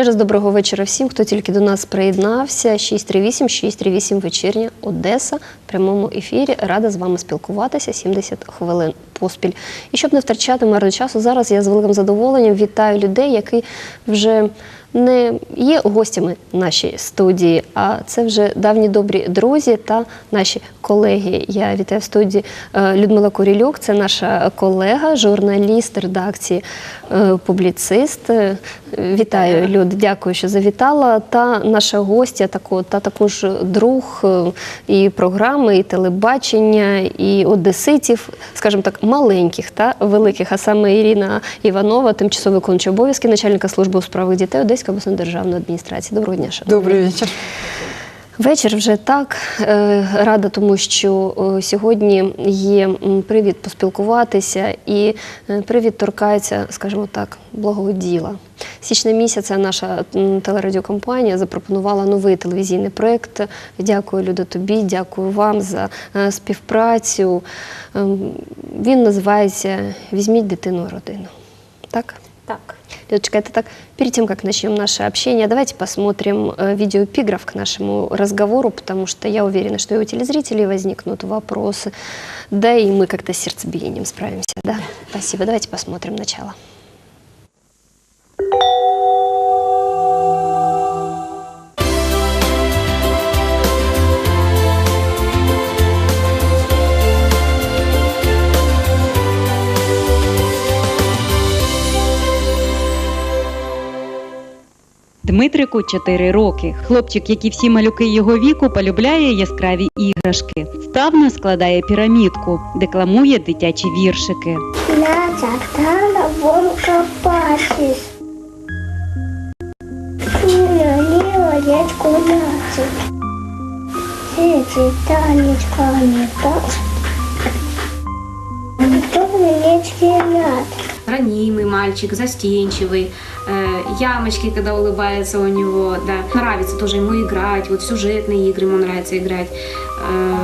Ще раз доброго вечора всім, хто тільки до нас приєднався. 638 638 вечірня Одеса в прямому ефірі. Рада з вами спілкуватися 70 хвилин поспіль. І щоб не втрачати марно часу, зараз я з великим задоволенням вітаю людей, які вже не є гостями нашої студії, а це вже давні добрі друзі та наші колеги. Я вітаю в студії е, Людмила Корільок, це наша колега, журналіст редакції, е, публіцист. Вітаю, Люд, дякую, що завітала. Та наша гостя, та також друг е, і програми, і телебачення, і одеситів, скажімо так, маленьких та великих, а саме Ірина Іванова, тимчасово виконуюча обов'язки начальника служби у справах дітей Одеської обласної державної адміністрації. Доброго дня, шановні. Добрий вечір. Вечір вже так. Е, Рада, тому що е, сьогодні є привід поспілкуватися і е, привід торкається, скажімо так, благого діла. Січня місяця наша телерадіокомпанія запропонувала новий телевізійний проєкт. Дякую, Люда, тобі, дякую вам за співпрацю. Ем, Він називається Візьміть дитину родину. Так? Так. Людочка, это так, перед тем, как начнем наше общение, давайте посмотрим э, видеоэпиграф к нашему разговору, потому что я уверена, что и у телезрителей возникнут вопросы, да и мы как-то сердцебиением справимся, да? Спасибо, давайте посмотрим начало. Дмитрику 4 роки. Хлопчик, як і всі малюки його віку, полюбляє яскраві іграшки. Вправно складає пірамідку, декламує дитячі віршики. На цартана вон копатись. Лила дядьку нацик. Эти танечками так. Никто мне чемят. Ранимый мальчик, застенчивый, э, ямочки, когда улыбается у него, да. Нравится тоже ему играть, вот в сюжетные игры ему нравится играть. Э,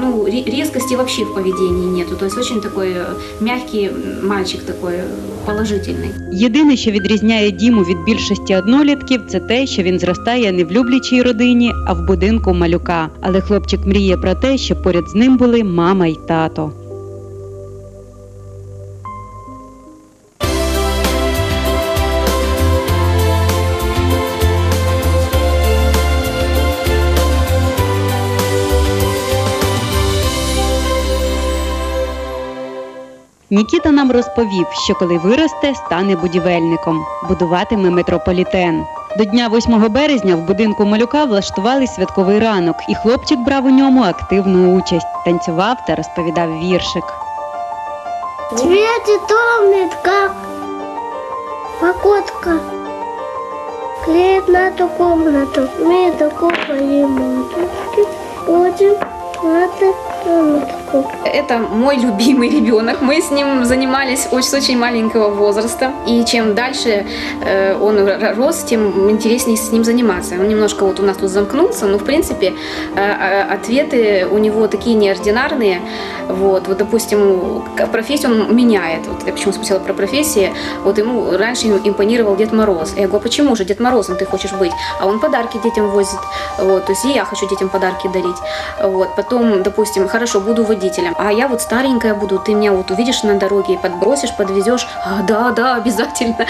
ну, ре- резкости вообще в поведении нету, то есть очень такой э, мягкий мальчик такой, э, положительный. Єдине, що відрізняє Діму від більшості однолітків, це те, що він зростає не в люблячій родині, а в будинку малюка. Але хлопчик мріє про те, щоб поряд з ним були мама й тато. Нікіта нам розповів, що коли виросте, стане будівельником, будуватиме метрополітен. До дня 8 березня в будинку малюка влаштували святковий ранок, і хлопчик брав у ньому активну участь, танцював та розповідав віршик. Светит томит, как покотка. Клеит на ту комнату, мы такую ремонтушки. Будем на ту комнатку. Это мой любимый ребенок. Мы с ним занимались очень, с очень маленького возраста. И чем дальше э, он рос, тем интереснее с ним заниматься. Он немножко вот у нас тут замкнулся, но в принципе э, э, ответы у него такие неординарные. Вот, вот допустим, профессию он меняет. Вот я почему спросила про профессии. Вот ему раньше им импонировал Дед Мороз. Я говорю, «А почему же Дед Морозом ты хочешь быть? А он подарки детям возит. Вот, то есть и я хочу детям подарки дарить. Вот, потом, допустим, хорошо, буду водителем. А я вот старенькая буду, ты меня вот увидишь на дороге, подбросишь, подвезешь. А, да, да, обязательно.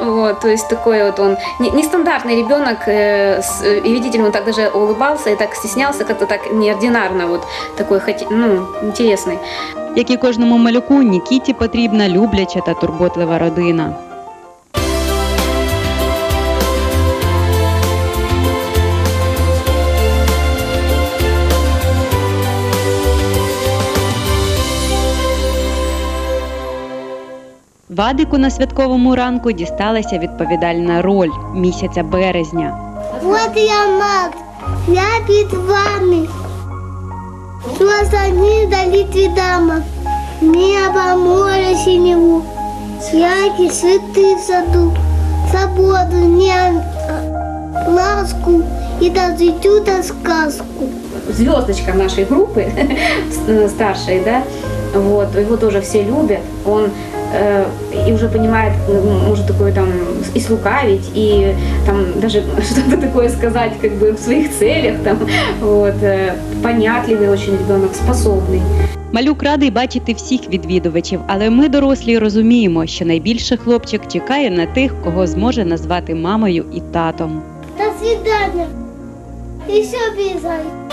Вот, то есть такой вот он не- нестандартный ребенок. э, с- э, И видите, он так даже улыбался и так стеснялся, как-то так неординарно, вот такой, хоте- ну, интересный. Як і кожному малюку, Нікіті потрібна любляча та турботлива родина. Вадику на святковому ранку дісталася відповідальна роль місяця березня. Вот я Макс, я перед вами. Что они дали дама, небо, море синеву, Яки, цветы в саду, свободу, не ласку и даже чудо сказку. звездочка нашей группы старшей, да, Вот, его тоже все любят. Он э, и уже понимает, м, может такое там и слукавить, и там даже что-то такое сказать как бы в своих целях. Там, вот, э, понятливый очень ребенок, способный. Малюк радий бачити всіх відвідувачів, але ми, дорослі, розуміємо, що найбільше хлопчик чекає на тих, кого зможе назвати мамою і татом. До свидания. Еще бежай.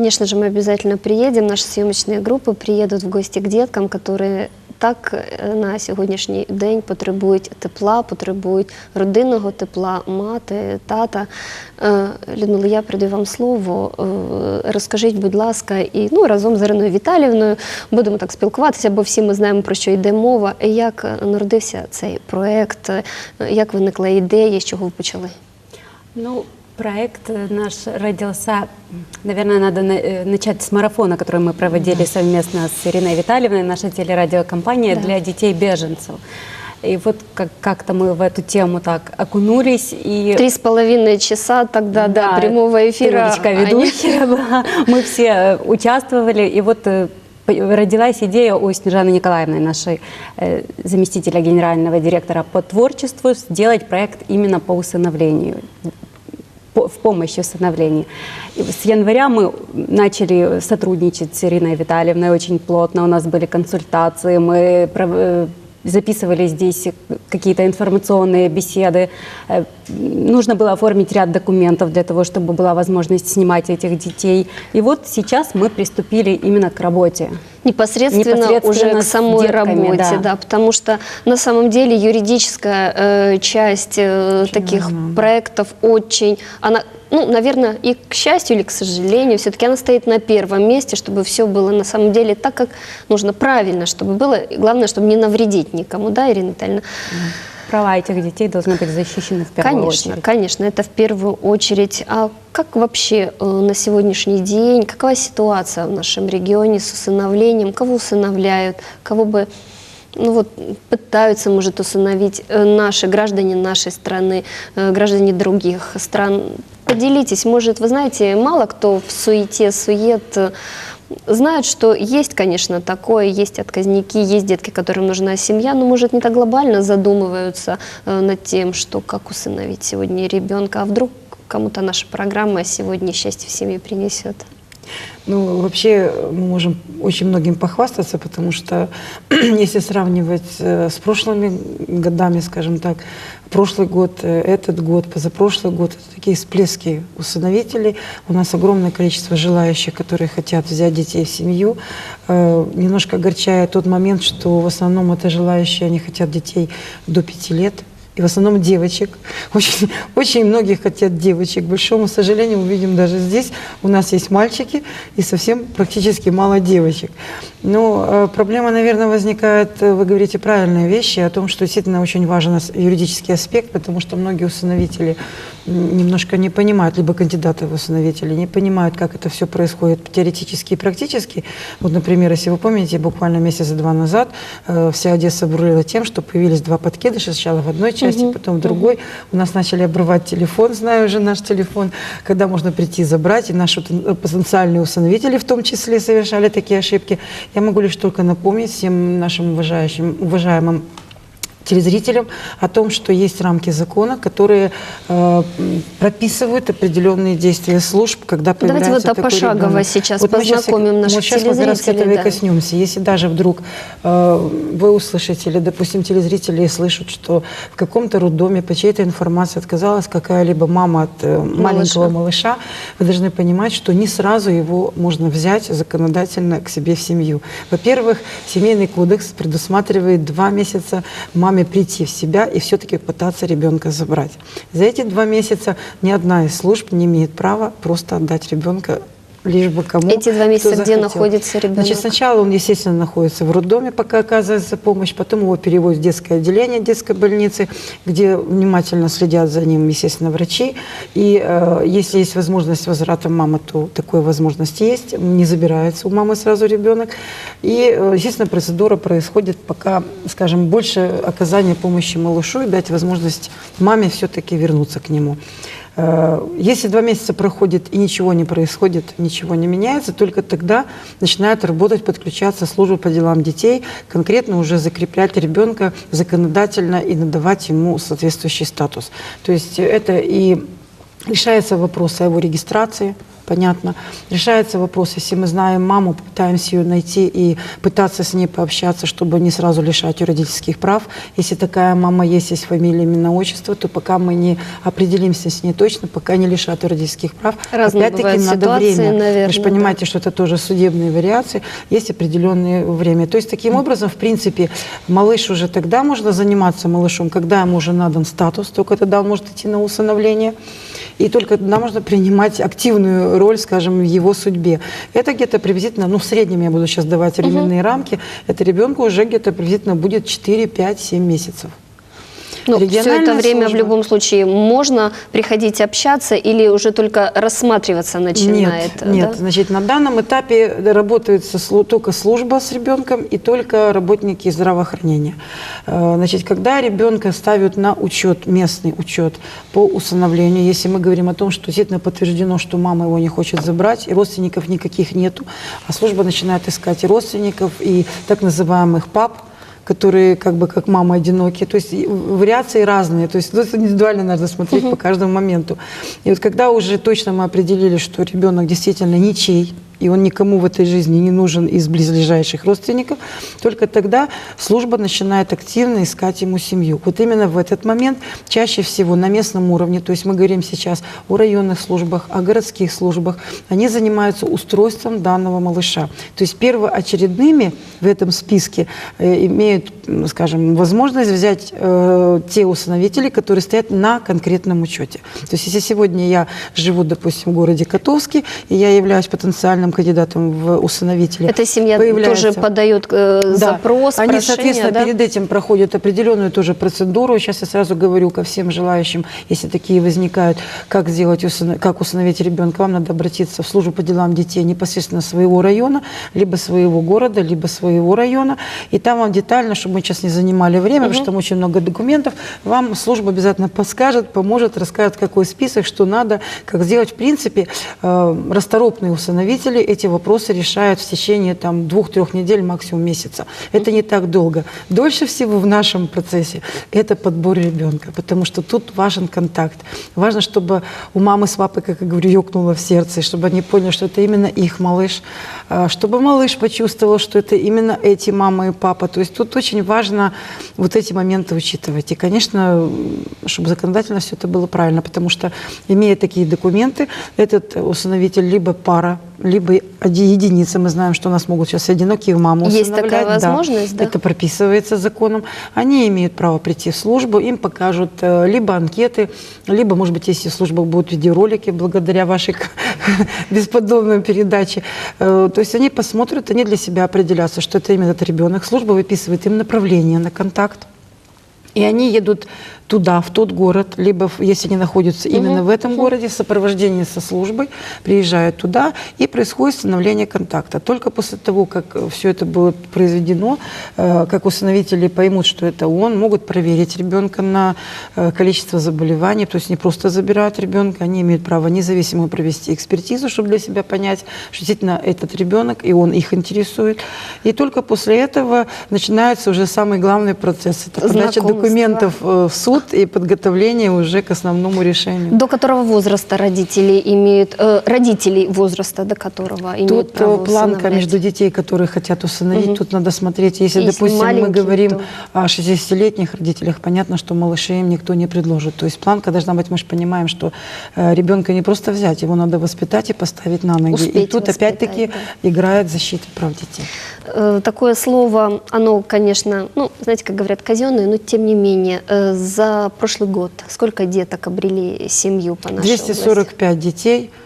Конечно же, мы обязательно приедем. Наши съемочные группы приедут в гости к деткам, которые так е, на сьогоднішній день потребують тепла, потребують родинного тепла, мати, тата. Е, Людмила, я передаю вам слово. Е, Розкажіть, будь ласка, і ну разом з Іриною Віталівною будемо так спілкуватися, бо всі ми знаємо про що йде мова. Як е, народився цей проект, Е, як виникла ідея, з чого ви почали? Ну, проект э, наш родился, наверное, надо на- э, начать с марафона, который мы проводили совместно с Ириной Витальевной, наша телерадиокомпания Да. для детей-беженцев. И вот как- как-то мы в эту тему так окунулись и... Три с половиной часа тогда до прямого эфира. Ведущая была. Мы все э, участвовали, и вот родилась идея у Снежаны Николаевны, нашей э, заместителя генерального директора по творчеству, сделать проект именно по усыновлению в помощь усыновлению. И с января мы начали сотрудничать с Ириной Витальевной очень плотно. У нас были консультации, мы э, записывали здесь какие-то информационные беседы. Э, Нужно было оформить ряд документов для того, чтобы была возможность снимать этих детей. И вот сейчас мы приступили именно к работе. Непосредственно, Непосредственно уже к самой детками, работе, да. да. потому что на самом деле юридическая э, часть э, таких проектов очень, она, ну, наверное, и к счастью или к сожалению, все-таки она стоит на первом месте, чтобы все было на самом деле так, как нужно, правильно, чтобы было, и главное, чтобы не навредить никому, да, Ирина Витальевна? Права этих детей должны быть защищены в первую Конечно, очередь. конечно, это в первую очередь. А как вообще э, на сегодняшний день, какова ситуация в нашем регионе с усыновлением? Кого усыновляют? Кого бы ну вот, пытаются, может, усыновить э, наши граждане нашей страны, э, граждане других стран? Поделитесь, может, вы знаете, мало кто в суете, сует э, знают, что есть, конечно, такое, есть отказники, есть детки, которым нужна семья, но, может, не так глобально задумываются э, над тем, что как усыновить сегодня ребенка, а вдруг кому-то наша программа сегодня счастье в семье принесет. Ну, вообще мы можем очень многим похвастаться, потому что если сравнивать э, с прошлыми годами, скажем так, прошлый год, э, этот год, позапрошлый год, это такие всплески усыновителей. У нас огромное количество желающих, которые хотят взять детей в семью. Э, Немножко огорчает тот момент, что в основном это желающие, они хотят детей до пяти лет. И в основном девочек. Очень, очень многие хотят девочек. К большому сожалению, мы видим даже здесь, у нас есть мальчики и совсем практически мало девочек. Но э, проблема, наверное, возникает, э, вы говорите правильные вещи, о том, что действительно очень важен юридический аспект, потому что многие усыновители немножко не понимают, либо кандидаты в усыновители, не понимают, как это все происходит теоретически и практически. Вот, например, если вы помните, буквально месяца два назад э, вся Одесса бурлила тем, что появились два подкидыша, сначала в одной части, потом в другой. У нас начали обрывать телефон, знаю уже наш телефон, когда можно прийти забрать, и наши э, потенциальные усыновители в том числе совершали такие ошибки. Я могу лишь только напомнить всем нашим уважающим, уважаемым телезрителям о том, что есть рамки закона, которые э, прописывают определенные действия служб, когда Давайте появляется вот такой пошагово ребенок. сейчас мы щас- познакомим наших вот сейчас мы как раз телезрителей, этого и да. коснемся. Если даже вдруг э, вы услышите, или, допустим, телезрители слышат, что в каком-то роддоме по чьей-то информации отказалась какая-либо мама от э, маленького малыша, вы должны понимать, что не сразу его можно взять законодательно к себе в семью. Во-первых, семейный кодекс предусматривает два месяца маме прийти в себя и все-таки пытаться ребенка забрать. За эти два месяца ни одна из служб не имеет права просто отдать ребенка лишь бы кому. Эти два месяца где находится ребенок? Значит, сначала он, естественно, находится в роддоме, пока оказывается помощь, потом его переводят в детское отделение детской больницы, где внимательно следят за ним, естественно, врачи. И э, если есть возможность возврата мамы, то такой возможность есть. Не забирается у мамы сразу ребенок. И, э, естественно, процедура происходит, пока, скажем, больше оказания помощи малышу и дать возможность маме все-таки вернуться к нему. Э, Если два месяца проходит и ничего не происходит, ничего не меняется, только тогда начинает работать, подключаться служба по делам детей, конкретно уже закреплять ребенка законодательно и надавать ему соответствующий статус. То есть это и решается вопрос о его регистрации, понятно. Решается вопрос, если мы знаем маму, пытаемся ее найти и пытаться с ней пообщаться, чтобы не сразу лишать ее родительских прав. Если такая мама есть, есть фамилия, имя, отчество, то пока мы не определимся с ней точно, пока не лишат ее родительских прав, опять-таки надо ситуации, время. Вы наверное, же да. понимаете, что это тоже судебные вариации, есть определенное время. То есть таким образом, в принципе, малыш уже тогда можно заниматься малышом, когда ему уже надан статус, только тогда он может идти на усыновление. И только тогда можно принимать активную роль, скажем, в его судьбе. Это где-то приблизительно, ну, в среднем я буду сейчас давать временные рамки, это ребенку уже где-то приблизительно будет 4, 5, 7 месяцев. Ну, все это время в любом случае можно приходить общаться или уже только рассматриваться начинает? Нет, нет. да? Значит, на данном этапе работает только служба с ребенком и только работники здравоохранения. Э, Значит, когда ребенка ставят на учет, местный учет по усыновлению, если мы говорим о том, что действительно подтверждено, что мама его не хочет забрать, и родственников никаких нету, а служба начинает искать и родственников, и так называемых пап, которые как бы как мама одинокие. То есть вариации разные. То есть тут индивидуально надо смотреть по каждому моменту. И вот когда уже точно мы определили, что ребенок действительно ничей, и он никому в этой жизни не нужен из близлежащих родственников, только тогда служба начинает активно искать ему семью. Вот именно в этот момент чаще всего на местном уровне, то есть мы говорим сейчас о районных службах, о городских службах, они занимаются устройством данного малыша. То есть первоочередными в этом списке э, имеют, скажем, возможность взять э, те усыновители, которые стоят на конкретном учете. То есть если сегодня я живу, допустим, в городе Котовске, и я являюсь потенциальным кандидатом в усыновители, Эта семья появляется- тоже подает э, да. запрос, Они, прошение, соответственно, да? перед этим проходят определенную тоже процедуру. Сейчас я сразу говорю ко всем желающим, если такие возникают, как сделать, усыно- как усыновить ребенка, вам надо обратиться в службу по делам детей непосредственно своего района, либо своего города, либо своего района. И там вам детально, чтобы мы сейчас не занимали время, потому что там очень много документов, вам служба обязательно подскажет, поможет, расскажет, какой список, что надо, как сделать. В принципе, э, расторопные усыновители эти вопросы решают в течение там, двух-трех недель, максимум месяца. Это не так долго. Дольше всего в нашем процессе это подбор ребенка, потому что тут важен контакт. Важно, чтобы у мамы с папой, как я говорю, ёкнуло в сердце, чтобы они поняли, что это именно их малыш, а, чтобы малыш почувствовал, что это именно эти мама и папа. То есть тут очень важно вот эти моменты учитывать. И, конечно, чтобы законодательно все это было правильно, потому что, имея такие документы, этот усыновитель либо пара, либо единица. Мы знаем, что у нас могут сейчас одинокие мамы Есть такая усыновлять. Да. возможность, да? Это прописывается законом. Они имеют право прийти в службу, им покажут э, либо анкеты, либо, может быть, если в службах будут видеоролики, благодаря вашей бесподобной передаче. Э, То есть они посмотрят, они для себя определятся, что это именно этот ребенок. Служба выписывает им направление на контакт. И они едут туда, в тот город, либо если они находятся именно в этом городе, в сопровождении со службой, приезжают туда, и происходит становление контакта. Только после того, как все это было произведено, э, как усыновители поймут, что это он, могут проверить ребенка на э, количество заболеваний, то есть не просто забирают ребенка, они имеют право независимо провести экспертизу, чтобы для себя понять, что действительно этот ребенок, и он их интересует. И только после этого начинается уже самый главный процесс. Это подача. Документов э, в суд и подготовление уже к основному решению. До которого возраста родители имеют, э, родителей возраста, до которого имеют Тут право э, планка усыновлять? между детей, которые хотят усыновить, тут надо смотреть. Если, Если допустим, мы говорим то- о 60-летних родителях, понятно, что малышей им никто не предложит. То есть планка должна быть, мы же понимаем, что э, ребенка не просто взять, его надо воспитать и поставить на ноги. и Успеть тут воспитать, опять-таки да. играет защита прав детей. Э, Такое слово, оно, конечно, ну, знаете, как говорят, казенное, но тем не менее, э, за прошлый год сколько деток обрели семью по нашей области? 245 детей э,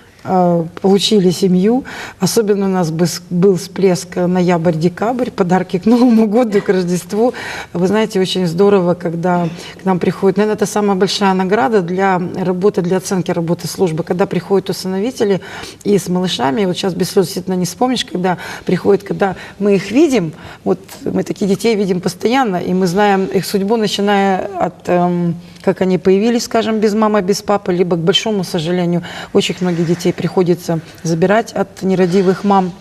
получили семью. Особенно у нас был всплеск ноябрь-декабрь, подарки к Новому году, к Рождеству. Вы знаете, очень здорово, когда к нам приходят, наверное, это самая большая награда для работы, для оценки работы службы, когда приходят усыновители и с малышами, вот сейчас без слез действительно не вспомнишь, когда приходят, когда мы их видим, вот мы таких детей видим постоянно, и мы знаем их судьбу, начиная от эм, как они появились, скажем, без мамы, без папы, либо, к большому сожалению, очень многих детей приходится забирать от нерадивых мам.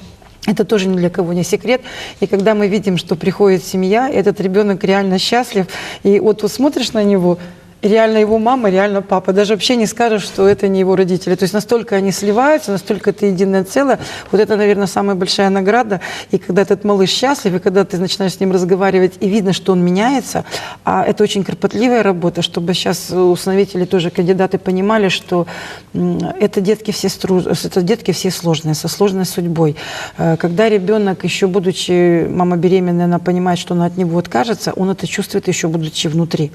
Это тоже ни для кого не секрет. И когда мы видим, что приходит семья, этот ребенок реально счастлив, и вот, вот смотришь на него, реально его мама, реально папа. Даже вообще не скажешь, что это не его родители. То есть настолько они сливаются, настолько это единое целое. Вот это, наверное, самая большая награда. И когда этот малыш счастлив, и когда ты начинаешь с ним разговаривать, и видно, что он меняется, а это очень кропотливая работа, чтобы сейчас усыновители тоже кандидаты понимали, что это детки все, стру... это детки все сложные, со сложной судьбой. Э, Когда ребенок, еще будучи мама беременная, она понимает, что она от него откажется, он это чувствует еще будучи внутри.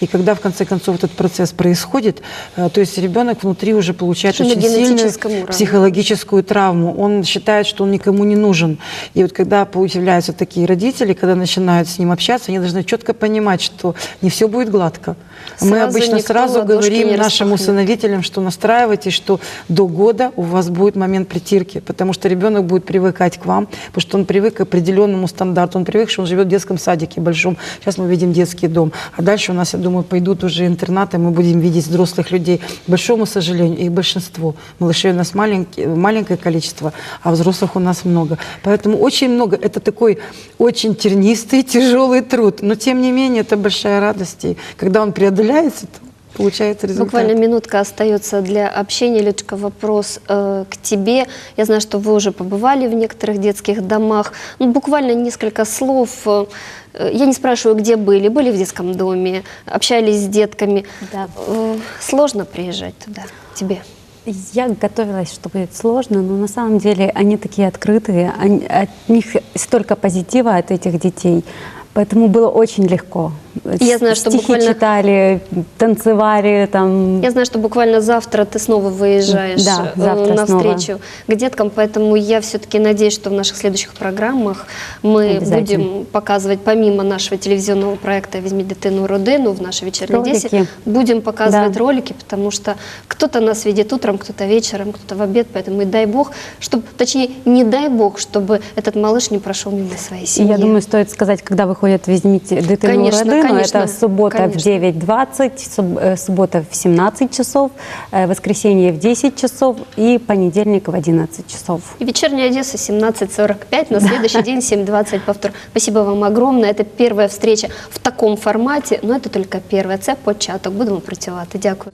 И когда в конце этот процесс происходит, э, то есть ребенок внутри уже получает Что очень сильную уровне. психологическую травму. Он считает, что он никому не нужен. И вот когда появляются такие родители, когда начинают с ним общаться, они должны четко понимать, что не все будет гладко. Мы Сразу обычно никто сразу говорим нашим усыновителям, что настраивайтесь, что до года у вас будет момент притирки, потому что ребенок будет привыкать к вам, потому что он привык к определенному стандарту, он привык, что он живет в детском садике большом. Сейчас мы видим детский дом, а дальше у нас, я думаю, пойдут уже интернаты, мы будем видеть взрослых людей. К большому сожалению, их большинство. Малышей у нас маленькие, маленькое количество, а взрослых у нас много. Поэтому очень много. Это такой очень тернистый, тяжелый труд, но тем не менее это большая радость. И когда он преодоляется, то получается результат. Буквально минутка остается для общения. Лючка, вопрос э, к тебе. Я знаю, что вы уже побывали в некоторых детских домах. Ну, буквально несколько слов. Э, Я не спрашиваю, где были. Были в детском доме, общались с детками. Да. Э, Сложно приезжать туда тебе? Я готовилась, что будет сложно, но на самом деле они такие открытые, они- от них столько позитива от этих детей, поэтому было очень легко. Я знаю, что Стихи буквально- читали, танцевали, там. Я знаю, что буквально завтра ты снова выезжаешь Да, э, завтра на снова. встречу к деткам, поэтому я все-таки надеюсь, что в наших следующих программах мы будем показывать, помимо нашего телевизионного проекта «Візьміть дитину родину» в нашей вечерней Ролики. Одессе, будем показывать Да. ролики, потому что кто-то нас видит утром, кто-то вечером, кто-то в обед, поэтому и дай бог, чтобы, точнее, не дай бог, чтобы этот малыш не прошел мимо своей семьи. я думаю, стоит сказать, когда выходит «Возьмите дитину Конечно, родину». конечно, Это суббота конечно. в 9.20, суб- э, суббота в 17 часов, э, воскресенье в 10 часов и понедельник в 11 часов. И вечерняя Одесса 17.45, на следующий день 7.20 повтор. Спасибо вам огромное. Это первая встреча в таком форматі, но это только первая. Це початок. Будемо працювати. Дякую.